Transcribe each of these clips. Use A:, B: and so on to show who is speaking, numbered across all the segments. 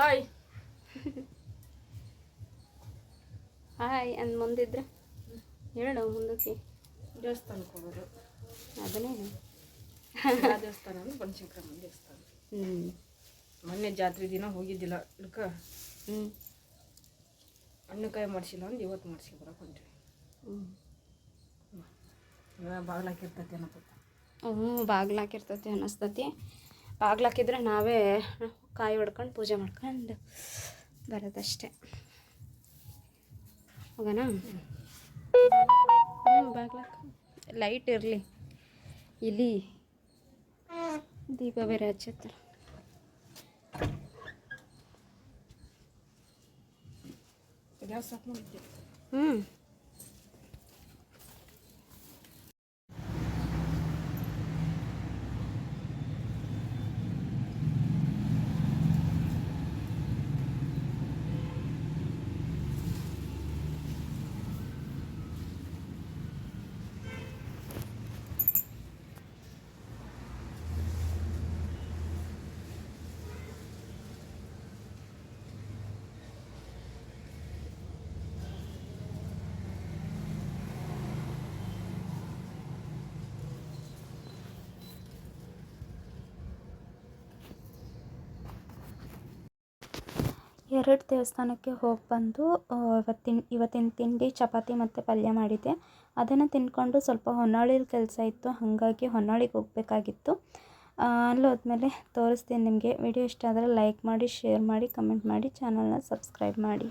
A: Hi
B: hi ಅಂದ್ ಮುಂದಿದ್ರೆ? ಹೇಳು ಮುಂದಕ್ಕೆ.
A: ದೇವಸ್ಥಾನಕ್ಕೆ ಹೋಗೋದು
B: ಅದನ್ನೇ
A: ದೇವಸ್ಥಾನ ಅಂದ್ರೆ ಬನಶಂಕರಮ್ಮ ದೇವಸ್ಥಾನ.
B: ಹ್ಞೂ
A: ಮೊನ್ನೆ ಜಾತ್ರೆ ದಿನ ಹೋಗಿದ್ದಿಲ್ಲ ಅದಕ್ಕೆ
B: ಹ್ಞೂ
A: ಹಣ್ಣುಕಾಯಿ ಮಾಡಿಸಿಲ್ಲ ಅಂದು ಇವತ್ತು ಮಾಡಿಸಿ ಬರಕ್ಕೆ ಹೊಂಟಿವಿ.
B: ಹ್ಞೂ
A: ಇವಾಗ ಬಾಗ್ಲಾಕಿರ್ತೈತೆ ಏನಪ್ಪ
B: ಹ್ಞೂ ಬಾಗ್ಲಾಕಿರ್ತೈತಿ ಅನ್ನಿಸ್ತತಿ. ಬಾಗ್ಲಾಕಿದ್ರೆ ನಾವೇ ಕಾಯಿ ಹೊಡ್ಕೊಂಡು ಪೂಜೆ ಮಾಡ್ಕೊಂಡು ಬರೋದಷ್ಟೇ. ಹೋಗೋಣ ಹ್ಞೂ ಬಾಗ್ಲಾಕ. ಲೈಟ್ ಇರಲಿ. ಇಲ್ಲಿ ದೀಪ ಬೇರೆ
A: ಮಾಡಿದ್ದೆ
B: ಹ್ಞೂ ಎರಡು ದೇವಸ್ಥಾನಕ್ಕೆ ಹೋಗಿ ಬಂದು ಇವತ್ತಿನ ಇವತ್ತಿನ ತಿಂಡಿ, ಚಪಾತಿ ಮತ್ತು ಪಲ್ಯ ಮಾಡಿದ್ದೆ. ಅದನ್ನು ತಿಂದ್ಕೊಂಡು ಸ್ವಲ್ಪ ಹೊನ್ನಾಳಿಲಿ ಕೆಲಸ ಇತ್ತು. ಹಾಗಾಗಿ ಹೊನ್ನಾಳಿಗೆ ಹೋಗಬೇಕಾಗಿತ್ತು. ಅಲ್ಲಿ ಹೋದ್ಮೇಲೆ ತೋರಿಸ್ತೀನಿ ನಿಮಗೆ. ವಿಡಿಯೋ ಇಷ್ಟ ಆದರೆ ಲೈಕ್ ಮಾಡಿ, ಶೇರ್ ಮಾಡಿ, ಕಮೆಂಟ್ ಮಾಡಿ, ಚಾನಲ್ನ ಸಬ್ಸ್ಕ್ರೈಬ್ ಮಾಡಿ.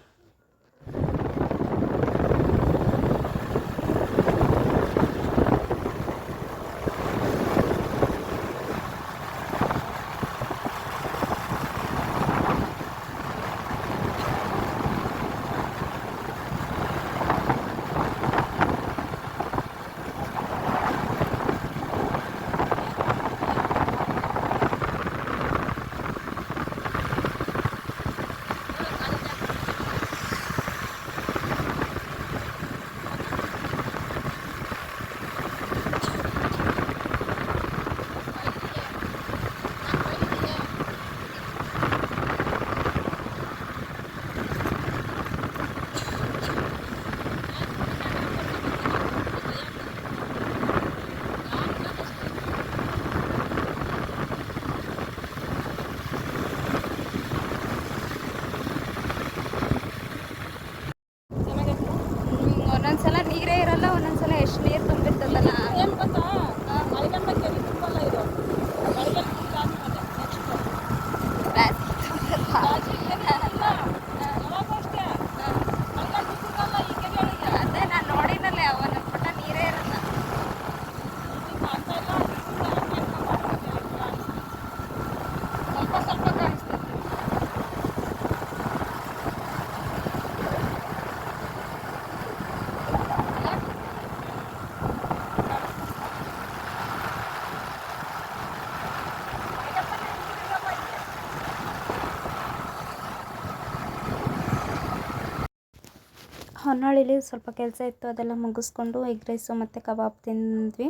B: ಹೊನ್ನಾಳಿಲಿ ಸ್ವಲ್ಪ ಕೆಲಸ ಇತ್ತು ಅದೆಲ್ಲ ಮುಗಿಸ್ಕೊಂಡು ಎಗ್ ರೈಸು ಮತ್ತು ಕಬಾಬ್ ತಿಂದ್ವಿ.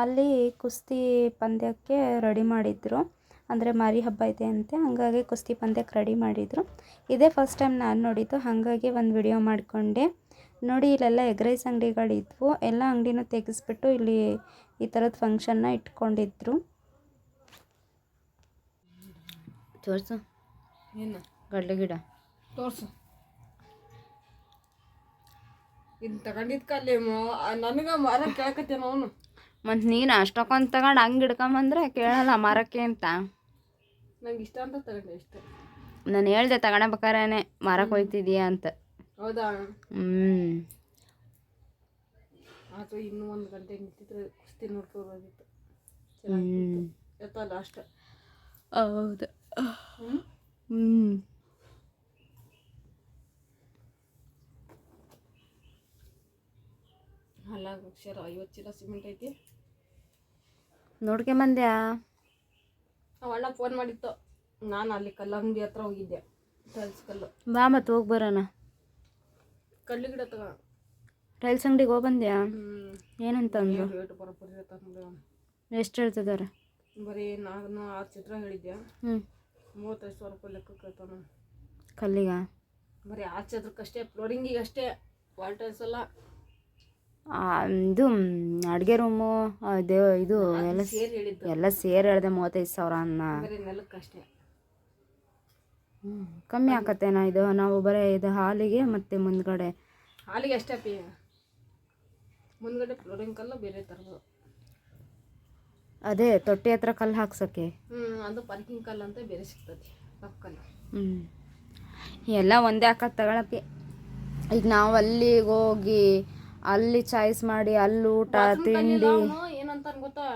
B: ಅಲ್ಲಿ ಕುಸ್ತಿ ಪಂದ್ಯಕ್ಕೆ ರೆಡಿ ಮಾಡಿದ್ರು. ಅಂದರೆ ಮಾರಿ ಹಬ್ಬ ಇದೆ ಅಂತೆ ಹಾಗಾಗಿ ಕುಸ್ತಿ ಪಂದ್ಯಕ್ಕೆ ರೆಡಿ ಮಾಡಿದರು. ಇದೇ ಫಸ್ಟ್ ಟೈಮ್ ನಾನು ನೋಡಿದ್ದು ಹಾಗಾಗಿ ಒಂದು ವಿಡಿಯೋ ಮಾಡಿಕೊಂಡೆ. ನೋಡಿ ಇಲ್ಲೆಲ್ಲ ಎಗ್ ರೈಸ್ ಅಂಗಡಿಗಳಿದ್ವು. ಎಲ್ಲ ಅಂಗಡಿನೂ ತೆಗೆಸ್ಬಿಟ್ಟು ಇಲ್ಲಿ ಈ ಥರದ ಫಂಕ್ಷನ್ನ ಇಟ್ಕೊಂಡಿದ್ರು. ತೋರಿಸು.
A: ಏನು?
B: ಗಡ್ಡೆ ಗಿಡ.
A: ತೋರ್ಸು. ಇದು ತಗೊಂಡಿದ್ಕ ಅಲ್ಲಿ ನನಗೆ ಮರ ಕೇಳಕತ್ತೇನ ಅವನು.
B: ಮತ್ತು ನೀನು ಅಷ್ಟಕ್ಕೊಂದು ತಗೊಂಡು ಹಂಗೆ ಹಿಡ್ಕೊಂಬಂದ್ರೆ ಕೇಳಲ್ಲ ಮರಕ್ಕೆ ಅಂತ.
A: ನಂಗೆ ಇಷ್ಟ ಅಂತ ತಗೊಂಡೆ ಇಷ್ಟ
B: ನಾನು ಹೇಳ್ದೆ ತಗೊಳಬೇಕಾರೇನೆ ಮರಕ್ಕೆ ಹೋಯ್ತಿದೀಯ ಅಂತ.
A: ಹೌದಾ?
B: ಹ್ಞೂ
A: ಅಥವಾ ಇನ್ನೂ ಒಂದು ಗಂಟೆ ನಿಂತಿದ್ರೆ ಕುಸ್ತಿ ನೋಡ್ಕೋಬೋದಿತ್ತು
B: ಹ್ಞೂ
A: ಎತ್ತಲ್ಲ ಅಷ್ಟ.
B: ಹೌದು.
A: ಹ್ಞೂ ಅಲ್ಲ ಅಕ್ಷರ ಐವತ್ತು ಚೀಲ ಸಿಮೆಂಟ್ ಐತಿ.
B: ನೋಡ್ಕೊಂಬಂದ್ಯಾ
A: ಅಣ್ಣ ಫೋನ್ ಮಾಡಿತ್ತು. ನಾನು ಅಲ್ಲಿ ಕಲ್ಲಂಗಡಿ ಹತ್ರ ಹೋಗಿದ್ದೆ. ಟೈಲ್ಸ್ ಕಲ್ಲು.
B: ಬಾ ಮತ್ತೆ ಹೋಗಿ ಬರೋಣ.
A: ಕಲ್ಲು ಗಿಡ ತಗ.
B: ಟೈಲ್ಸ್ ಅಂಗಡಿಗೆ ಹೋಗಿ ಬಂದ್ಯಾ?
A: ಏನಂತ
B: ಅಂದ್ರು
A: ರೇಟ್ ಬರೋಬ್ಬರಿ ಇರ್ತಾನೆ
B: ಎಷ್ಟು ಹೇಳ್ತಿದ್ದಾರೆ
A: ಬರೀ ನಾನು ಆರು ಚಿತ್ರ ಹೇಳಿದ್ದೆ
B: ಹ್ಞೂ
A: ಮೂವತ್ತೈದು ಸಾವಿರ ರೂಪಾಯಿ ಲೆಕ್ಕ ಕೇಳ್ತಾನ.
B: ಕಲ್ಲಿಗ?
A: ಬರೀ ಆರು ಚಿತ್ರಕ್ಕಷ್ಟೇ ಫ್ಲೋರಿಂಗಿಗೆ ಅಷ್ಟೇ ವಾಲ್ಟರ್ಸ್ ಎಲ್ಲ.
B: ಆ, ಇದು ಅಡುಗೆ ರೂಮು ದೇವ ಇದು ಎಲ್ಲ ಎಲ್ಲ ಸೇರಿ ಹೇಳಿದೆ ಮೂವತ್ತೈದು ಸಾವಿರ ಅನ್ನ. ಹ್ಞೂ. ಕಮ್ಮಿ ಆಗತ್ತೇನಾ ಇದು. ನಾವು ಬರೀ ಇದು ಹಾಲಿಗೆ ಮತ್ತು ಮುಂದ್ಗಡೆ.
A: ಹಾಲಿಗೆ ಅಷ್ಟೇ ಪಿ ಮುಂದ್ಗಡೆ ಫ್ಲೋರಿಂಗ್ ಕಲ್ಲು ಬೇರೆ ತರ್ಬೋದು.
B: ಅದೇ ತೊಟ್ಟಿ ಹತ್ರ ಕಲ್ಲು ಹಾಕ್ಸೋಕ್ಕೆ
A: ಹ್ಞೂ ಅದು ಪಾರ್ಕಿಂಗ್ ಕಲ್ಲು ಅಂತ ಬೇರೆ ಸಿಗ್ತದೆ ಕಲ್ಲು.
B: ಹ್ಞೂ ಎಲ್ಲ ಒಂದೇ ಹಾಕತ್ ತಗೊಳಕ್ಕೆ. ಈಗ ನಾವು ಅಲ್ಲಿಗೆ ಹೋಗಿ ಅಲ್ಲಿ ಚಾಯ್ಸ್ ಮಾಡಿ ಅಲ್ಲಿ ಊಟ ತಿಂಡಿ.
A: ಏನಂತ ಗೊತ್ತಾ?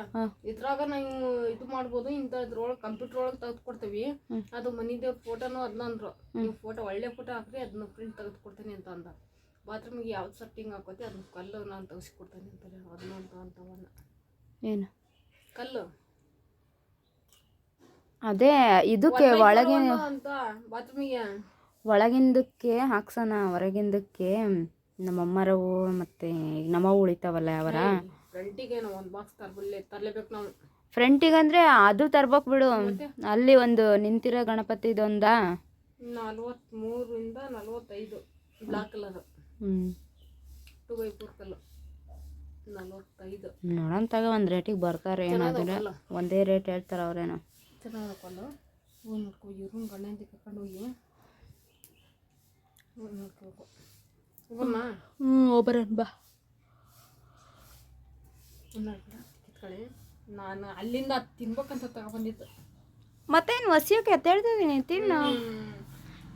A: ಇದ್ರಾಗ ನಾವು ಇದು ಮಾಡ್ಬೋದು ಇಂಥದ್ರೊಳಗೆ ಕಂಪ್ಯೂಟರ್ ಒಳಗೆ ತೆಗೆದು ಕೊಡ್ತೀವಿ ಅದು ಮನಿದೇವ್ರ ಫೋಟೋನು ಅದನ್ನ ಅಂದ್ರು. ನೀವು ಫೋಟೋ ಒಳ್ಳೆ ಫೋಟೋ ಹಾಕ್ರಿ ಅದನ್ನ ಪ್ರಿಂಟ್ ತೆಗೆದು ಕೊಡ್ತೀನಿ ಅಂತ ಅಂದ. ಬಾತ್ರೂಮ್ಗೆ ಯಾವ್ದು ಸೆಟ್ಟಿಂಗ್ ಹಾಕೋತಿ ಅದನ್ನ ಕಲ್ಲು ನಾನು ತೆಗಿಸಿ ಕೊಡ್ತೀನಿ ಅಂತಾರೆ ಅದನ್ನ ಅಂತ ಅಂತವನ್ನ
B: ಏನು?
A: ಕಲ್ಲು.
B: ಅದೇ ಇದಕ್ಕೆ
A: ಒಳಗಿನ ಅಂತ
B: ಒಳಗಿಂದಕ್ಕೆ ಹಾಕ್ಸೋಣ ಹೊರಗಿಂದಕ್ಕೆ. ನಮ್ಮಮ್ಮರವು ಮತ್ತು ನಮ್ಮವು ಉಳಿತಾವಲ್ಲ ಅವರ?
A: ಫ್ರಂಟಿಗೆ ಅಂದ್ರೆ ಒಂದು ಬಾಕ್ಸ್ ತರ್ಬಲ್ಲೇ ತರಲೇಬೇಕು ನಾವು.
B: ಫ್ರಂಟಿಗಂದ್ರೆ ಅದು ತರ್ಬೇಕು ಬಿಡು. ಅಲ್ಲಿ ಒಂದು ನಿಂತಿರೋ
A: ನಲ್ವತ್ತ್ಮೂರಿಂದ ನಲ್ವತ್ತೈದು ಬ್ಲಾಕ್ ಕಲರ್
B: ಹ್ಞೂ
A: ಟು ಬೈ ಫೋರ್ ಕಲ್ಲು ನಲ್ವತ್ತೈದು.
B: ನೋಡೋಣ ತಗ ಒಂದು ರೇಟಿಗೆ ಬರ್ತಾರೆ ಏನಾದ್ರೆ ಒಂದೇ ರೇಟ್ ಹೇಳ್ತಾರೆ ಅವ್ರೇನೋ.
A: ಚೆನ್ನಾಗಿ ಹಾಕೊಂಡು ಹೂ ನೋಡ್ಕೊ ಇವ್ರನ್ನ ಗಂಡಂತಿ ಕರ್ಕೊಂಡು ಹೋಗಿ. ಹೂ ನೋಡ್ಕೋಬೇಕು. ಹೋಗಮ್ಮ
B: ಹ್ಞೂ ಒಬ್ಬರನ್ ಬಾ.
A: ಕಿತ್ಕೊಳ್ಳಿ. ನಾನು ಅಲ್ಲಿಂದ ತಿನ್ಬೇಕಂತ ತಗೊಬಂದಿತ್ತು
B: ಮತ್ತೇನು ಒಸಿಯೋಕೆ ಎತ್ತೇಳ್ತಿದ್ದೀನಿ ತಿನ್ನು.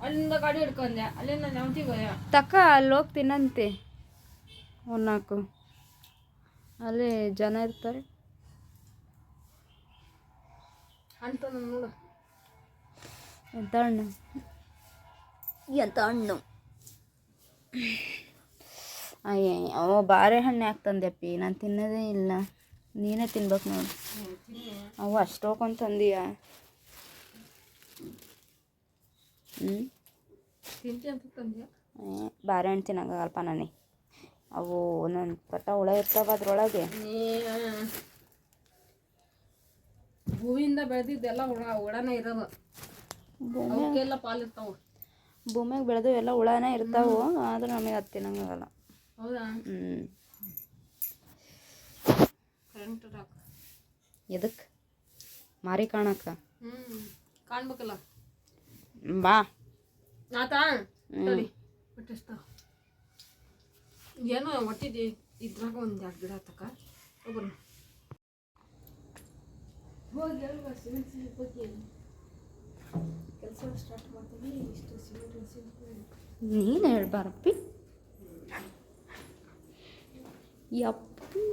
A: ಅಲ್ಲಿಂದ ಗಾಡಿ ಹಿಡ್ಕೊಂಡೆ. ಅಲ್ಲಿಂದ ನೆವತಿಗೆ
B: ತಕ್ಕ ಅಲ್ಲಿ ಹೋಗಿ ತಿನ್ನಂತೆ. ಒನ್ನಾಕು ಅಲ್ಲಿ ಜನ ಇರ್ತಾರೆ.
A: ಅಂತ ನೋಡು.
B: ಎಂತ ಹಣ್ಣು ಎಂತ ಹಣ್ಣು ಅಯ್ಯ ಅವ ಬಾರೆಹಣ್ಣು ಯಾಕೆ ತಂದೆಪ್ಪಿ ನಾನು ತಿನ್ನೋದೇ ಇಲ್ಲ. ನೀನೇ ತಿನ್ಬೇಕು ನೋಡಿ. ಅವು ಅಷ್ಟೋಕೊಂಡ್ ತಂದೀಯ? ಹ್ಞೂ
A: ತಿಂತಿ ಅಂತ
B: ನಾನೇ ಅವು ಒಂದೊಂದು ಪಟ್ಟ ಹುಳ ಇರ್ತಾವ ಅದ್ರೊಳಗೆ.
A: ಹೂವಿಂದ ಬೆಳೆದಿದ್ದೆಲ್ಲ ಹುಳ ಹುಳನೇ ಇರೋದು. ಅವಕ್ಕೆಲ್ಲ ಪಾಲಿರ್ತಾವ
B: ಭೂಮಿಗೆ ಬೆಳೆದು ಎಲ್ಲ ಹುಳನೇ ಇರ್ತಾವೆ ಆದ್ರೆ ನಮಗೆ ಅದು ತಿನ್ನಂಗಾಗಲ್ಲ ಎದಕ್ಕೆ ಮಾರಿ ಕಾಣಕ್ಕ.
A: ಕಾಣ್ಬೇಕಲ್ಲ?
B: ಬಾ.
A: ಆತಾ ಏನೋ ಒಟ್ಟಿದೆ ಇದ್ರಾಗ ಒಂದು ಎರಡು ಗಿಡ ತಕ ಒಬ್ಬರು ಹೋಗಿ
B: ನೀನು ಹೇಳ್ಬಾರಪ್ಪಿ ಯಪ್ಪಿ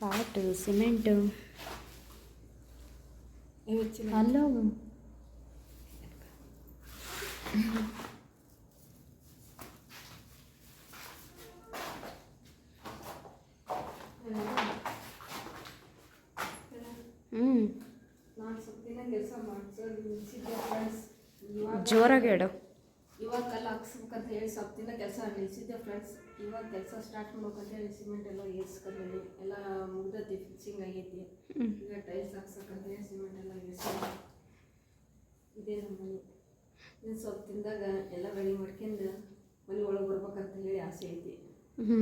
B: ಪಾಟು ಸಿಮೆಂಟು
A: ಹೆಚ್ಚಿನ
B: ಅಲ್ಲ ಹ್ಞೂ
A: ನಾನು ಸ್ವಲ್ಪ ದಿನ ಕೆಲಸ ಮಾಡ್ಸೋದು ನಿಲ್ಸಿದ್ದೆ ಫ್ರೆಂಡ್ಸ್ ಇವಾಗ
B: ಜೋರಾಗಿ ಹೇಳು.
A: ಇವಾಗ ಕಲ್ಲು ಹಾಕ್ಸ್ಬೇಕಂತ ಹೇಳಿ ಸ್ವಲ್ಪ ದಿನ ಕೆಲಸ ನಿಲ್ಸಿದ್ದೆ ಫ್ರೆಂಡ್ಸ್ ಇವಾಗ ಕೆಲಸ ಸ್ಟಾರ್ಟ್ ಮಾಡ್ಬೇಕಂತ ಹೇಳಿ ಸಿಮೆಂಟ್ ಎಲ್ಲ ಏರ್ಸ್ಕೊಂಡ್ಬಂದು ಎಲ್ಲ ಮುಗ್ದೈತಿ ಫಿಕ್ಸಿಂಗ್ ಆಗೈತಿ. ಈಗ ಟೈಲ್ಸ್ ಹಾಕ್ಸಕ್ಕಂತ ಹೇಳಿ ಸಿಮೆಂಟ್ ಎಲ್ಲ ಏರ್ಸ್ಕೊಂಡು ಇದೇ ನಮ್ಮ ಮನೆ ಇನ್ನು ಸ್ವಲ್ಪ ದಿನದಾಗ ಎಲ್ಲ ರೆಡಿ ಮಾಡ್ಕೊಂಡು ಮನೆ ಒಳಗೆ ಬರ್ಬೇಕಂತ ಹೇಳಿ ಆಸೆ ಐತಿ.
B: ಹ್ಞೂ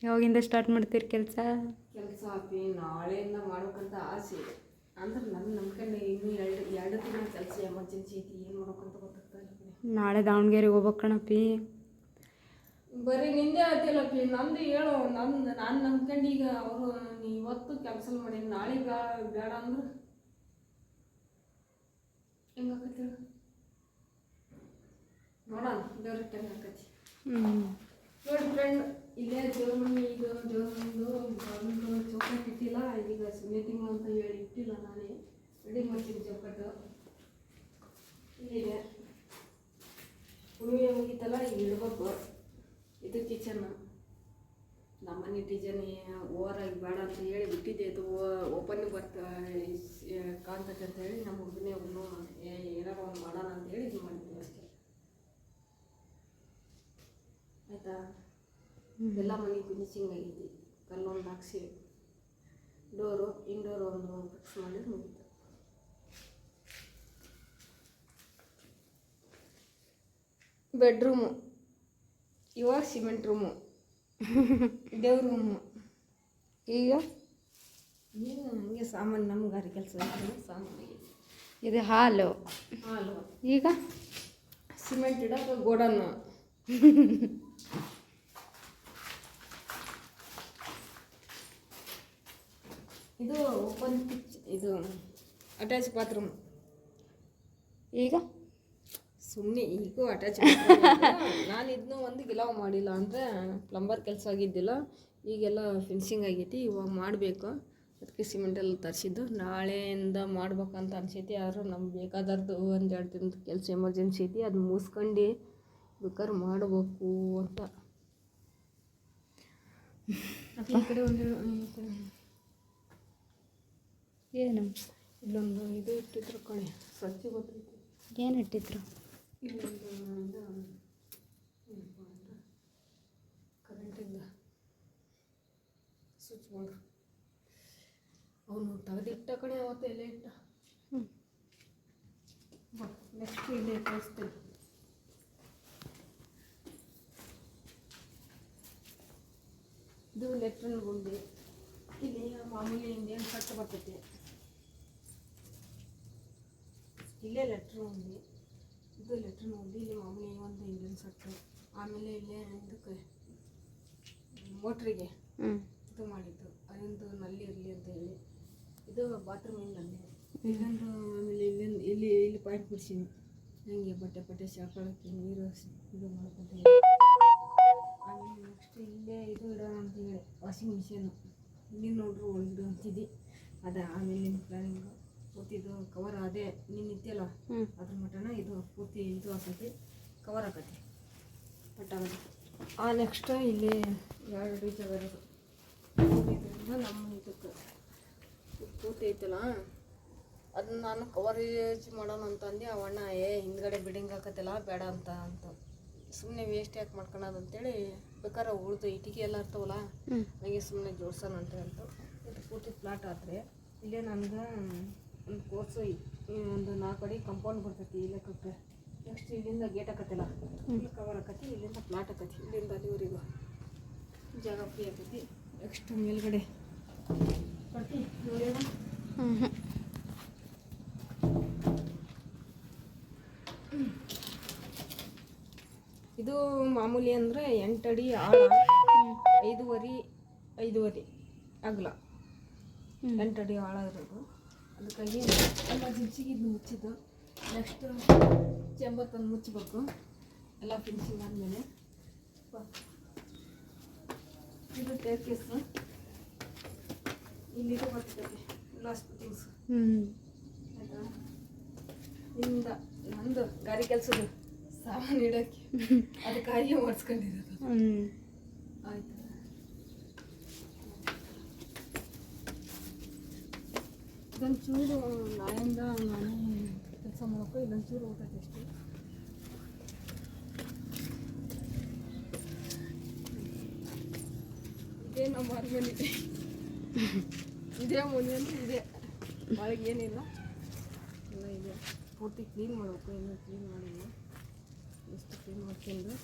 B: ಯಾವಾಗಿಂದ ಸ್ಟಾರ್ಟ್ ಮಾಡ್ತೀರಿ ಕೆಲಸ?
A: ಕೆಲಸ ಹಾಕಿ ನಾಳೆಯಿಂದ ಮಾಡ್ಬೇಕಂತ ಆಸೆ. ಇದೆ ಅಂದ್ರೆ ನನ್ನ ನಂಬ್ಕೊಂಡು ಇನ್ನೂ ಎರಡು ಎರಡು ದಿನ ಕೆಲಸ ಎಮರ್ಜೆನ್ಸಿ ಐತಿ ಏನು ಮಾಡ್ಬೇಕಂತ.
B: ನಾಳೆ ದಾವಣಗೆರೆಗೆ ಹೋಗ್ಬೇಕು ಕಣಪ್ಪಿ
A: ಬರೀ ನಿಂದೆ ಆತಿಲ್ಲಪ್ಪಿ ನಂದು ಹೇಳು ನಂದು ನಾನು ನಂಬ್ಕೊಂಡು ಈಗ ಅವರು ಇವತ್ತು ಕ್ಯಾನ್ಸಲ್ ಮಾಡಿ ನಾಳೆ ಬೇಡ ಬೇಡ ಅಂದ್ರೆ. ಹೆಂಗಾಕತಿ ನೋಡೋಣ ದೇವ್ರ ಟೈಮ್ ಆಕತಿ
B: ಹ್ಞೂ
A: ನೋಡಿ ಫ್ರೆಂಡ್ ಇಲ್ಲೇ ಜೋಮಿ, ಇದು ಜೋಮಿಂದು ಬಂದು ಚೌಕಟ್ಟು ಇಟ್ಟಿಲ್ಲ. ಈಗ ತಿಂಗಳು ಅಂತ ಹೇಳಿ ಇಟ್ಟಿಲ್ಲ ನಾನೇ. ರೆಡಿ ಮಾಡ್ತೀನಿ ಚೌಕಟ್ಟು. ಇಲ್ಲಿದೆ. ಹುಣ್ಣಿಮೆ ಮುಗೀತಲ್ಲ, ಈಗ ಇಡ್ಬೇಕು. ಇದು ಕಿಚನ್ ನಮ್ಮ ಮನೆ ಡಿಸೈನ್ ಓವರ್ ಆಗಿ ಬೇಡ ಅಂತ ಹೇಳಿ ಬಿಟ್ಟಿದ್ದೆ. ಇದು ಓಪನ್ ಬರ್ತಾ ಕಾಣ್ತೈತೆ ಅಂತ ಹೇಳಿ ನಮ್ಮ ಹುಡುಗನೇ ಅವನು ಏನಾರ ಒಂದು ಮಾಡೋಣ ಅಂತ ಹೇಳಿ ಇದು ಮಾಡಿದ್ವಿ ಅಷ್ಟೇ. ಆಯಿತಾ? ಎಲ್ಲ ಮನೆ ಫಿನಿಶಿಂಗ್ ಆಗಿದೆ. ಕಲ್ಲೊಂದು ಹಾಕ್ಸಿ ಡೋರು ಇಂಡೋರು ಒಂದು ಒಂದು ಫಿಕ್ಸ್ ಮಾಡಿ ಮುಗಿತು. ಬೆಡ್ರೂಮು ಇವಾಗ ಸಿಮೆಂಟ್ ರೂಮು ದೇವ್ರ ರೂಮು
B: ಈಗ?
A: ಈಗ ನಮಗೆ ಸಾಮಾನು ಅರಿ ಕೆಲಸ ಸಾಮಾನು
B: ಇದು. ಹಾಲು.
A: ಹಾಲು.
B: ಈಗ?
A: ಸಿಮೆಂಟ್ ಇಡೋಕೆ ಗೋಡನ್ನು ಇದು ಓಪನ್ ಕಿಚ್ ಇದು ಅಟ್ಯಾಚ್ ಬಾತ್ರೂಮ್
B: ಈಗ?
A: ಸುಮ್ಮನೆ ಈಗೂ ಅಟ್ಯಾಚ್ ನಾನು ಇದನ್ನ ಒಂದು ಗಿಲಾವ್ ಮಾಡಿಲ್ಲ ಅಂದರೆ ಪ್ಲಂಬರ್ ಕೆಲಸ ಆಗಿದ್ದಿಲ್ಲ. ಈಗೆಲ್ಲ ಫಿನಿಶಿಂಗ್ ಆಗೈತಿ ಇವಾಗ ಮಾಡಬೇಕು. ಅದಕ್ಕೆ ಸಿಮೆಂಟ್ ಎಲ್ಲ ತರಿಸಿದ್ದು. ನಾಳೆಯಿಂದ ಮಾಡ್ಬೇಕಂತ ಅನ್ಸೈತಿ. ಯಾರು ನಮ್ಗೆ ಬೇಕಾದರ್ದು ಒಂದು ಎರಡು ದಿನದ ಕೆಲಸ ಎಮರ್ಜೆನ್ಸಿ ಐತಿ ಅದು ಮುಗಿಸ್ಕೊಂಡು ಬೇಕಾದ್ರೆ ಮಾಡಬೇಕು ಅಂತ. ಈ ಕಡೆ ಒಂದು
B: ಏನು?
A: ಇಲ್ಲೊಂದು ಇದು ಇಟ್ಟಿದ್ರು ಕಣೆ. ಸ್ವಚ್ಛ ಗೊತ್ತೈತಿ.
B: ಏನು ಇಟ್ಟಿದ್ರು?
A: ಇಲ್ಲೊಂದು ಕರೆಂಟಿಂದ ಸ್ವಿಚ್ ಬೋರ್ಡ್ ಅವನು ತೆಗೆದಿಟ್ಟ ಕಣೆ ಅವತ್ತು ಎಲ್ಲೇ ಇಟ್ಟ.
B: ಹ್ಞೂ
A: ನೆಕ್ಸ್ಟ್ ಇಲ್ಲೇ ಕಳಿಸ್ತೀನಿ ಇದು ಲೆಟ್ರಿನ್ ಗುಂಡಿ. ಇಲ್ಲಿ ಮಾಮೂಲಿ ಇಂಡಿಯನ್ ಕಟ್ಟು ಬರ್ತೈತಿ. ಇಲ್ಲೇ ಲೆಟ್ರ್ ಒಂದು ಇದು ಲೆಟ್ರ್ ನೋಡಿ ಇಲ್ಲಿ ಮಾಮೂಲಿ ಒಂದು ಇಂಡಿಯನ್ ಸಟ್ಟು ಆಮೇಲೆ ಇಲ್ಲೇ ಇದಕ್ಕೆ ಮೋಟ್ರಿಗೆ ಇದು ಮಾಡಿದ್ದು. ಅದೊಂದು ನಲ್ಲಿ ಇರಲಿ ಅಂತ ಹೇಳಿ. ಇದು ಬಾತ್ರೂಮಿನ ನಲ್ಲಿ ಇಲ್ಲೊಂದು ಆಮೇಲೆ ಇಲ್ಲಿಂದ ಇಲ್ಲಿ ಇಲ್ಲಿ ಪಾಯಿಂಟ್ ಬಿಡ್ಸೀನಿ. ಹಂಗೆ ಬಟ್ಟೆ ಬಟ್ಟೆ ಶಾಕೊಳಕ್ಕೆ ನೀರು ಇದು ಮಾಡ್ಕೊತೀನಿ ಆಮೇಲೆ ನೆಕ್ಸ್ಟ್ ಇಲ್ಲೇ ಇದು ಇಡೋಣ ಅಂತ ಹೇಳಿ. ವಾಷಿಂಗ್ ಮಿಷಿನು ಇಲ್ಲಿ ನೋಡ್ರು ಒಳಗಿಡು ಅಂತಿದ್ದಿ ಅದು ಆಮೇಲೆ ನಿಮ್ಮ ಪ್ಲಾನಿಂಗು ಪೂರ್ತಿದು ಕವರ್ ಅದೇ ನೀನು
B: ಹ್ಞೂ
A: ಅದ್ರ ಮಟನ ಇದು ಪೂರ್ತಿ ಇದು ಆಕೈತಿ ಕವರ್ ಆಕೈತಿ. ಬಟ್ ಆ ನೆಕ್ಸ್ಟ್ ಇಲ್ಲಿ ಎರಡು ರೀತಿ ಬರೋದು ಇದರಿಂದ ನಮ್ಮ ಇದಕ್ಕೆ ಇದು ಪೂರ್ತಿ ಐತಲ್ಲ? ಅದನ್ನ ನಾನು ಕವರೇಜ್ ಮಾಡೋಣ ಅಂತ ಅಂದೆ ಆ ಅಣ್ಣ ಏ ಹಿಂದ್ಗಡೆ ಬಿಲ್ಡಿಂಗ್ ಹಾಕತ್ತಲ್ಲ ಬೇಡ ಅಂತ ಅಂತ. ಸುಮ್ಮನೆ ವೇಸ್ಟ್ ಯಾಕೆ ಮಾಡ್ಕೊಳೋದು ಅಂತೇಳಿ ಬೇಕಾದ್ರೆ ಉಳಿದು ಇಟಿಗೆ ಎಲ್ಲ ಇರ್ತಾವಲ್ಲ ನನಗೆ ಸುಮ್ಮನೆ ಜೋಡ್ಸೋಣ ಅಂತ. ಹೇಳ್ತು ಇದು ಪೂರ್ತಿ ಫ್ಲಾಟ್ ಆದರೆ ಇಲ್ಲೇ ನನಗೆ ಒಂದು ಕೋರ್ಸು ಒಂದು ನಾಲ್ಕು ಅಡಿ ಕಂಪೌಂಡ್ ಬರ್ತೈತಿ ಈ ಲೆಕ್ಕಕ್ಕೆ ನೆಕ್ಸ್ಟ್ ಇಲ್ಲಿಂದ ಗೇಟ್ ಹಾಕತ್ತಲ್ಲ ಇಲ್ಲಿ ಕವರ್ ಆಕತಿ ಇಲ್ಲಿಂದ ಫ್ಲಾಟ್ ಹಾಕತ್ತಿ ಇಲ್ಲಿಂದ ಅಲ್ಲಿವರೆಗೂ ಜಾಗ ಫ್ರೀ ಆಕತಿ ನೆಕ್ಸ್ಟ್ ಮೇಲ್ಗಡೆ.
B: ಹ್ಞೂ
A: ಇದು ಮಾಮೂಲಿ ಅಂದರೆ ಎಂಟಡಿ ಅಡಿ ಆಳ. ಐದೂವರೆ ಐದೂವರೆ ಅಗಲ.
B: ಎಂಟಡಿ
A: ಎಂಟು ಅಡಿ ಆಳ ಇರೋದು ಅದಕ್ಕಾಗಿ ಎಮರ್ಜೆನ್ಸಿಗೆ ಇದು ಮುಚ್ಚಿದ್ದು. ನೆಕ್ಸ್ಟ್ ಚೆಂಬರ್ ತಂದು ಮುಚ್ಚಬೇಕು ಎಲ್ಲ ಫಿನಿಶಿಂಗ್ ಆದಮೇಲೆ. ಇದು ಟೇರ್ ಕೇಸ್ ಇಲ್ಲಿದು ಬರ್ತದೆ. ಲಾಸ್ಟ್ ಥಿಂಗ್ಸ್
B: ಹ್ಞೂ
A: ಆಯ್ತಾ? ಇಂದ ನಂದು ಗಾಡಿ ಕೆಲಸದ್ದು ಸಾಮಾನು ಇಡೋಕ್ಕೆ ಅದಕ್ಕಾಗಿ ಮಾಡಿಸ್ಕೊಂಡಿರೋದು.
B: ಹ್ಞೂ
A: ಆಯ್ತು. ಇದೊಂಚೂರು ನಾಯಿಂದ ನಾನು ಕೆಲಸ ಮಾಡೋಕ್ಕೂ ಇದೊಂಚೂರು ಹೋಗ್ತೈತೆ ಅಷ್ಟೇ ಇದೇ ನಮ್ಮ ಮನೆ ಇದೇ ಮನೆ ಅಂದ್ರೆ ಇದೆ. ಒಳಗೆ ಏನಿಲ್ಲ. ಎಲ್ಲ ಇದೆ. ಪೂರ್ತಿ ಕ್ಲೀನ್ ಮಾಡಬೇಕು ಇನ್ನೂ ಕ್ಲೀನ್ ಮಾಡಿಲ್ಲ. ಎಷ್ಟು ಕ್ಲೀನ್ ಮಾಡ್ಕೊಂಡು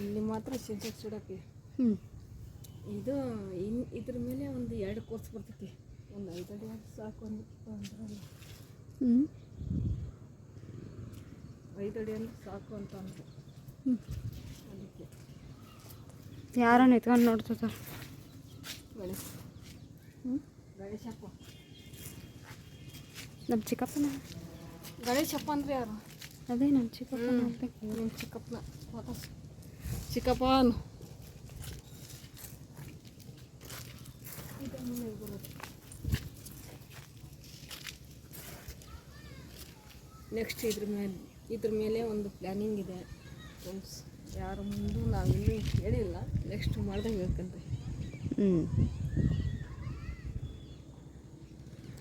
A: ಇಲ್ಲಿ ಮಾತ್ರ ಸಿಂಟೆಕ್ಸ್ ಇಡೋಕ್ಕೆ ಇದು ಇನ್ ಇದ್ರ ಮೇಲೆ ಒಂದು ಎರಡು ಕೋರ್ಸ್ ಬರ್ತೈತಿ. ಒಂದು ಐದು ಅಡಿ ಸಾಕು ಒಂದು
B: ಹ್ಞೂ
A: ಐದು ಅಡಿ ಅಂದ್ರೆ ಸಾಕು ಅಂತ ಅಂದರು.
B: ಹ್ಞೂ
A: ಅದಕ್ಕೆ.
B: ಯಾರೋ ಎತ್ಕೊಂಡು ನೋಡ್ತದ
A: ಗಣೇಶ
B: ಹ್ಞೂ
A: ಗಣೇಶಪ್ಪ.
B: ನಮ್ಮ ಚಿಕ್ಕಪ್ಪನ?
A: ಗಣೇಶಪ್ಪ ಅಂದ್ರೆ ಯಾರು?
B: ಅದೇ ನಮ್ಮ ಚಿಕ್ಕಪ್ಪನ ಅಂತ
A: ನಿಮ್ಮ ಚಿಕ್ಕಪ್ಪನ. ವಾಪಸ್. ಚಿಕ್ಕಪ್ಪನು. ನೆಕ್ಸ್ಟ್ ಇದ್ರ ಮೇಲೆ ಇದ್ರ ಮೇಲೆ ಒಂದು ಪ್ಲ್ಯಾನಿಂಗ್ ಇದೆ. ಫ್ರೆಂಡ್ಸ್ ಯಾರ ಮುಂದೂ ಇನ್ನೂ ಹೇಳಿಲ್ಲ ನೆಕ್ಸ್ಟ್ ಮಾಡ್ದಂಗೆ ಹೇಳ್ಕಂತ.
B: ಹ್ಞೂ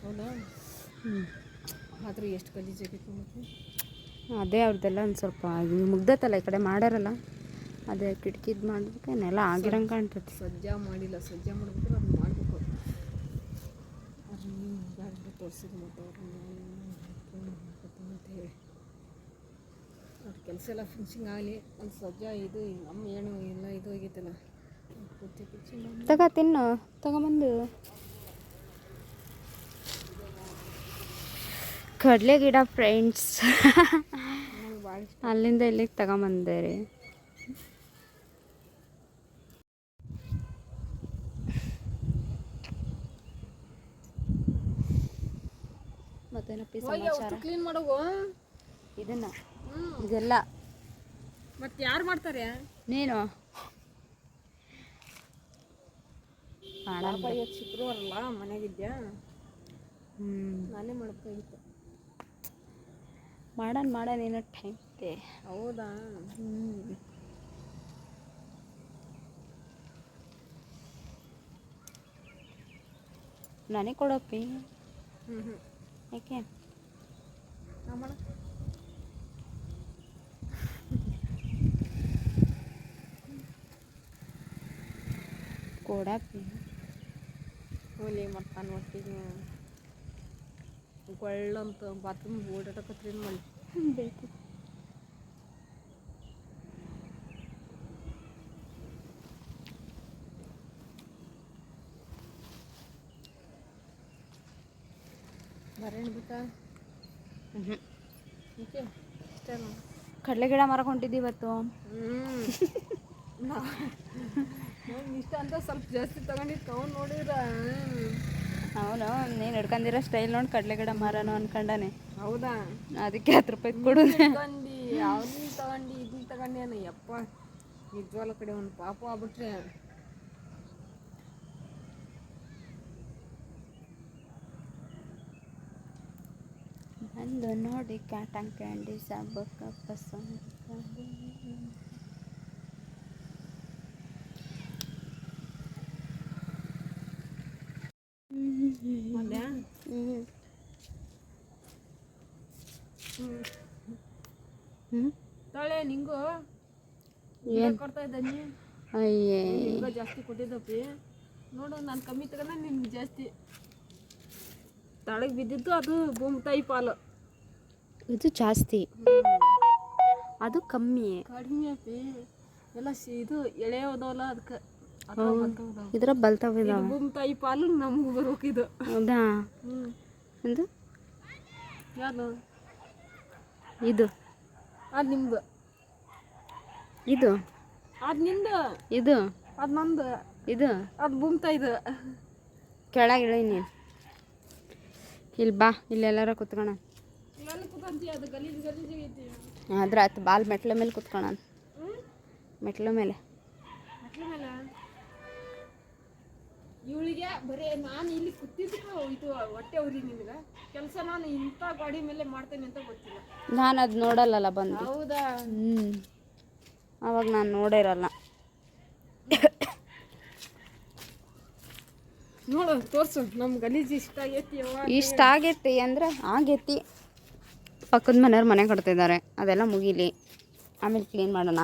A: ಹೌದಾ?
B: ಹ್ಞೂ
A: ಆದರೂ ಎಷ್ಟು ಗಲೀಜಾಗಿತ್ತು ಮತ್ತು?
B: ಅದೇ ಅವ್ರದ್ದೆಲ್ಲ ಒಂದು ಸ್ವಲ್ಪ ಇದು ಮುಗ್ದತ್ತಲ್ಲ ಈ ಕಡೆ ಮಾಡ್ಯಾರಲ್ಲ ಅದೇ ಕಿಟಕಿದ್ ಮಾಡ್ಬೇಕು ನೆಲ ಆಗಿರಂಗೆ ಕಾಣ್ತೈತಿ.
A: ಸಜ್ಜ ಮಾಡಿಲ್ಲ ಸಜ್ಜ ಅದು ಮಾಡಬೇಕು. ಅದು ನೀವು ಗಾಡಿ ತೋರಿಸಿದ ಮತ್ತು ಅವ್ರನ್ನ ಅಂತ ಹೇಳಿ ನೋಡಿ ಕೆಲಸ ಎಲ್ಲ ಫಿನಿಶಿಂಗ್ ಆಗಲಿ ಒಂದು ಸಜ್ಜ ಇದು ನಮ್ಮ ಏನು ಎಲ್ಲ ಇದು ಹೋಗೈತಲ್ಲ ಫಿನಿಶಿಂಗ್
B: ತಗ ತಿನ್ನು. ತಗೊಂಬಂದು ಕಡಲೆ ಗಿಡ ಫ್ರೆಂಡ್ಸ್ ಅಲ್ಲಿಂದ ಇಲ್ಲಿಗೆ ತಗೊಂಬಂದೆ ರೀ. ಮತ್ತೇನಪ್ಪ ಸಮಾಚಾರ?
A: ಕ್ಲೀನ್ ಮಾಡೋ
B: ಇದನ್ನ. ಇದೆಲ್ಲ.
A: ಮತ್ತೆ ಯಾರು ಮಾಡ್ತಾರೆ?
B: ನೀನು? ಮಾಡೋಣ
A: ಪಾಪ ಇವತ್ತು ಶುಕ್ರವಾರ ಅಲ್ಲ ಮನೆಗಿದ್ಯಾ ನಾನೇ ಮಾಡ್ಬೇಕಾಗಿತ್ತು
B: ಮಾಡೋಣ ಮಾಡೋಣ ಏನೋ ಟೈಮ್ ಇದೆ.
A: ಹೌದಾ?
B: ಹ್ಞೂ ನನಗೆ ಕೊಡಪ್ಪಿ.
A: ಹ್ಞೂ ಹ್ಞೂ
B: ಯಾಕೆ? ಕೊಡಪ್ಪಿ
A: ಹೋಲಿ ಮತ್ತು ನಾನು ಒಟ್ಟಿಗೆ ಒಳ್ಳಂತ ಬಾತ್ರೂಮ್ ಓಡಾಡಕತ್ರಿ ಮಾಡಿ
B: ಬೇಕು.
A: ಬರೇನು ಬಿಟ್ಟ
B: ಹ್ಞೂ
A: ಓಕೆ ಇಷ್ಟೇ
B: ಕಡಲೆ ಗಿಡ ಮಾರಕ್ಕೆ ಹೊಂಟಿದ್ದಿ ಇವತ್ತು
A: ಹ್ಞೂ ಇಷ್ಟ ಅಂತ ಸ್ವಲ್ಪ ಜಾಸ್ತಿ ತಗೊಂಡಿದ್ದು ತಗೊಂಡು ನೋಡಿದ್ರ
B: ಅವನು ನೀನು ಹಿಡ್ಕೊಂಡಿರೋ ಸ್ಟೈಲ್ ನೋಡಿ ಕಡಲೆ ಗಿಡ ಮಾರೋನು ಅನ್ಕೊಂಡಾನೆ.
A: ಹೌದಾ?
B: ಅದಕ್ಕೆ ಹತ್ತು ರೂಪಾಯಿ ಕೊಡು
A: ತಗೊಂಡು ಯಾವ್ದನ್ನ ತಗೊಂಡು ಇದನ್ನ ತಗೊಂಡೇನು ಯಪ್ಪ ನಿಜವಾಲ ಕಡೆ ಒಂದು ಪಾಪ ಆಗ್ಬಿಟ್ರೆ.
B: ಬಂದು ನೋಡಿ ಕಾಟನ್ ಕ್ಯಾಂಡಿ ಸಾಬಕ್ಕ ಪಸಂದ್
A: ಅದ್ಯಾ
B: ಹ್ಮ್?
A: ಹ್ಞೂ
B: ಹ್ಞೂ
A: ತಾಳೆ ನಿಂಗು?
B: ಏನ್?
A: ಕೊಡ್ತಾ ಇದ್ದಾನೆ
B: ಅಯ್ಯೇ.
A: ನಿಂಗ ಜಾಸ್ತಿ ಕೊಟ್ಟಿದ್ದಪ್ಪಿ. ನೋಡು ನಾನು ಕಮ್ಮಿ ತಗೊಂಡ ನಿನ್ಗೆ ಜಾಸ್ತಿ. ತಳಗ್ ಬಿದ್ದಿದ್ದು ಅದು ಭೂಮಿ ತೈ ಪಾಲು.
B: ಇದು ಜಾಸ್ತಿ. ಅದು ಕಮ್ಮಿ.
A: ಕಡಿಮೆ ಅಪ್ಪಿ. ಎಲ್ಲ ಇದು ಎಳೆ ಹೋದವಲ್ಲ ಅದಕ್ಕೆ.
B: ಇದರ ಬಲ್ತಾವ ಇದಾವ.
A: ಭೂಮಿ ತಾಯಿ ಪಾಲು ನಮ್ಗೆ ಇದು.
B: ಹೌದಾ? ಒಂದು
A: ಯಾವುದು
B: ಇದು.
A: ಅದು ನಿಮ್ದು.
B: ಇದು.
A: ಅದು ನಿಂದು.
B: ಇದು.
A: ಅದು ನಂದು.
B: ಇದು.
A: ಅದು ಭೂಮಿ ತಾಯಿದು.
B: ಕೆಳಗೆ ಇಳಿ ನೀನು. ಇಲ್ಲಿ ಬಾ ಇಲ್ಲೆಲ್ಲಾರ ಕುತ್ಕೋಣ ಅದ್ರ ಆಯ್ತು ಬಾಲ್ ಮೆಟ್ಲ ಮೇಲೆ ಕುತ್ಕೋಣ ಮೆಟ್ಲ ಮೇಲೆ?
A: ಇವಳಿಗೆ ಬರೀ ನಾನು ಇಲ್ಲಿ ಕೂತಿದ್ರು ಇದು ಹೊಟ್ಟೆ ಉರಿ ನಿನ್ಗೆ. ಕೆಲಸ ನಾನು ಇಂಥ ಗಾಡಿ ಮೇಲೆ ಮಾಡ್ತೇನೆ ಅಂತ ಗೊತ್ತಿಲ್ಲ.
B: ನಾನು ಅದು ನೋಡಲ್ಲಲ್ಲ ಬಂದು.
A: ಹೌದಾ?
B: ಹ್ಞೂ ಅವಾಗ ನಾನು ನೋಡಿರಲ್ಲ
A: ನೋಡು ತೋರ್ಸು ನಮ್ಮ ಗಲೀಜು ಇಷ್ಟ ಆಗೈತಿ
B: ಇಷ್ಟ ಆಗೈತಿ ಅಂದ್ರೆ ಆಗೈತಿ. ಪಕ್ಕದ ಮನೆಯವ್ರು ಮನೆ ಕಟ್ತಿದ್ದಾರೆ ಅದೆಲ್ಲ ಮುಗೀಲಿ. ಆಮೇಲೆ ಕ್ಲೀನ್ ಮಾಡೋಣ.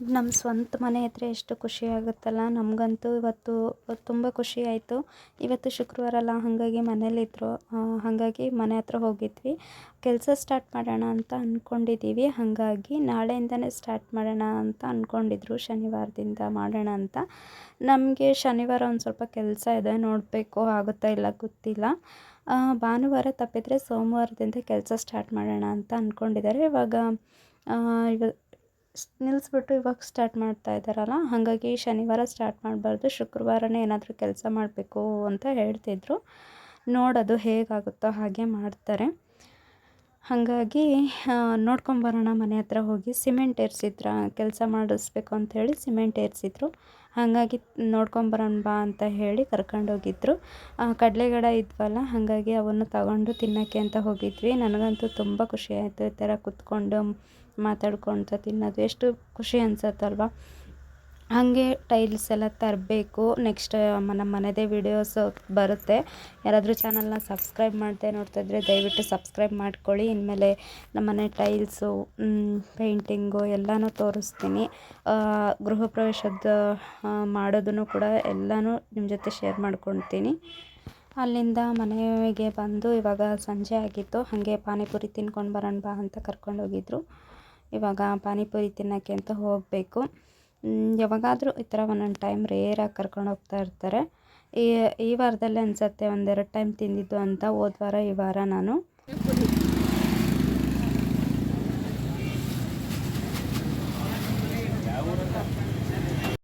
B: ನಮ್ಮ ಸ್ವಂತ ಮನೆ ಹತ್ರ ಎಷ್ಟು ಖುಷಿ ಆಗುತ್ತಲ್ಲ. ನಮಗಂತೂ ಇವತ್ತು ತುಂಬ ಖುಷಿ ಆಯಿತು. ಇವತ್ತು ಶುಕ್ರವಾರ ಅಲ್ಲ, ಹಾಗಾಗಿ ಮನೇಲಿದ್ದರು ಹಾಗಾಗಿ ಮನೆ ಹತ್ರ ಹೋಗಿದ್ವಿ. ಕೆಲಸ ಸ್ಟಾರ್ಟ್ ಮಾಡೋಣ ಅಂತ ಅಂದ್ಕೊಂಡಿದ್ದೀವಿ ಹಾಗಾಗಿ ನಾಳೆಯಿಂದನೇ ಸ್ಟಾರ್ಟ್ ಮಾಡೋಣ ಅಂತ ಅಂದ್ಕೊಂಡಿದ್ರು ಶನಿವಾರದಿಂದ ಮಾಡೋಣ ಅಂತ. ನಮಗೆ ಶನಿವಾರ ಒಂದು ಸ್ವಲ್ಪ ಕೆಲಸ ಇದೆ. ನೋಡಬೇಕು, ಆಗುತ್ತಾ ಇಲ್ಲ, ಗೊತ್ತಿಲ್ಲ. ಭಾನುವಾರ ತಪ್ಪಿದರೆ ಸೋಮವಾರದಿಂದ ಕೆಲಸ ಸ್ಟಾರ್ಟ್ ಮಾಡೋಣ ಅಂತ ಅಂದ್ಕೊಂಡಿದ್ದಾರೆ ಇವಾಗ ಇವಾಗ ಇವ ನಿಲ್ಲಿಸ್ಬಿಟ್ಟು ಇವಾಗ ಸ್ಟಾರ್ಟ್ ಮಾಡ್ತಾ ಇದ್ದಾರಲ್ಲ, ಹಾಗಾಗಿ ಶನಿವಾರ ಸ್ಟಾರ್ಟ್ ಮಾಡಬಾರ್ದು. ಶುಕ್ರವಾರನೇ ಏನಾದರೂ ಕೆಲಸ ಮಾಡಬೇಕು ಅಂತ ಹೇಳ್ತಿದ್ರು. ನೋಡೋದು ಹೇಗಾಗುತ್ತೋ ಹಾಗೆ ಮಾಡ್ತಾರೆ. ಹಾಗಾಗಿ ನೋಡ್ಕೊಂಬರೋಣ ಮನೆ ಹತ್ರ ಹೋಗಿ. ಸಿಮೆಂಟ್ ಏರಿಸಿದ್ರ, ಕೆಲಸ ಮಾಡಿಸ್ಬೇಕು ಅಂಥೇಳಿ ಸಿಮೆಂಟ್ ಏರಿಸಿದ್ರು. ಹಾಗಾಗಿ ನೋಡ್ಕೊಂಬರೋಣ ಬಾ ಅಂತ ಹೇಳಿ ಕರ್ಕೊಂಡೋಗಿದ್ರು ಕಡಲೆ ಗಿಡ ಇದ್ವಲ್ಲ, ಹಾಗಾಗಿ ಅವನ್ನು ತಗೊಂಡು ತಿನ್ನೋಕ್ಕೆ ಅಂತ ಹೋಗಿದ್ವಿ. ನನಗಂತೂ ತುಂಬ ಖುಷಿ ಆಯಿತು ಈ ಥರ ಕುತ್ಕೊಂಡು ಮಾತಾಡ್ಕೊತ ತಿನ್ನೋದು. ಎಷ್ಟು ಖುಷಿ ಅನ್ಸತ್ತಲ್ವ? ಹಾಗೆ ಟೈಲ್ಸ್ ಎಲ್ಲ ತರಬೇಕು. ನೆಕ್ಸ್ಟ್ ನಮ್ಮ ಮನೆದೇ ವೀಡಿಯೋಸ್ ಬರುತ್ತೆ. ಯಾರಾದರೂ ಚಾನಲ್ನ ಸಬ್ಸ್ಕ್ರೈಬ್ ಮಾಡದೆ ನೋಡ್ತಾ ಇದ್ದರೆ ದಯವಿಟ್ಟು ಸಬ್ಸ್ಕ್ರೈಬ್ ಮಾಡ್ಕೊಳ್ಳಿ. ಇನ್ಮೇಲೆ ನಮ್ಮ ಮನೆ ಟೈಲ್ಸು ಪೇಂಟಿಂಗು ಎಲ್ಲನೂ ತೋರಿಸ್ತೀನಿ. ಗೃಹ ಪ್ರವೇಶದ ಮಾಡೋದನ್ನು ಕೂಡ ಎಲ್ಲನೂ ನಿಮ್ಮ ಜೊತೆ ಶೇರ್ ಮಾಡ್ಕೊತೀನಿ. ಅಲ್ಲಿಂದ ಮನೆಗೆ ಬಂದು ಇವಾಗ ಸಂಜೆ ಆಗಿತ್ತು. ಹಾಗೆ ಪಾನಿಪುರಿ ತಿನ್ಕೊಂಡು ಬರೋಣ ಬಾ ಅಂತ ಕರ್ಕೊಂಡು ಹೋಗಿದ್ರು. ಇವಾಗ ಪಾನಿಪುರಿ ತಿನ್ನೋಕ್ಕೆ ಅಂತ ಹೋಗಬೇಕು. ಯಾವಾಗಾದರೂ ಈ ಥರ ಒಂದೊಂದು ಟೈಮ್ ರೇರಾಗಿ ಕರ್ಕೊಂಡು ಹೋಗ್ತಾ ಇರ್ತಾರೆ. ಈ ಈ ವಾರದಲ್ಲೇ ಅನಿಸತ್ತೆ ಒಂದೆರಡು ಟೈಮ್ ತಿಂದಿದ್ದು ಅಂತ ಹೋದ್ವಾರ ಈ ವಾರ ನಾನು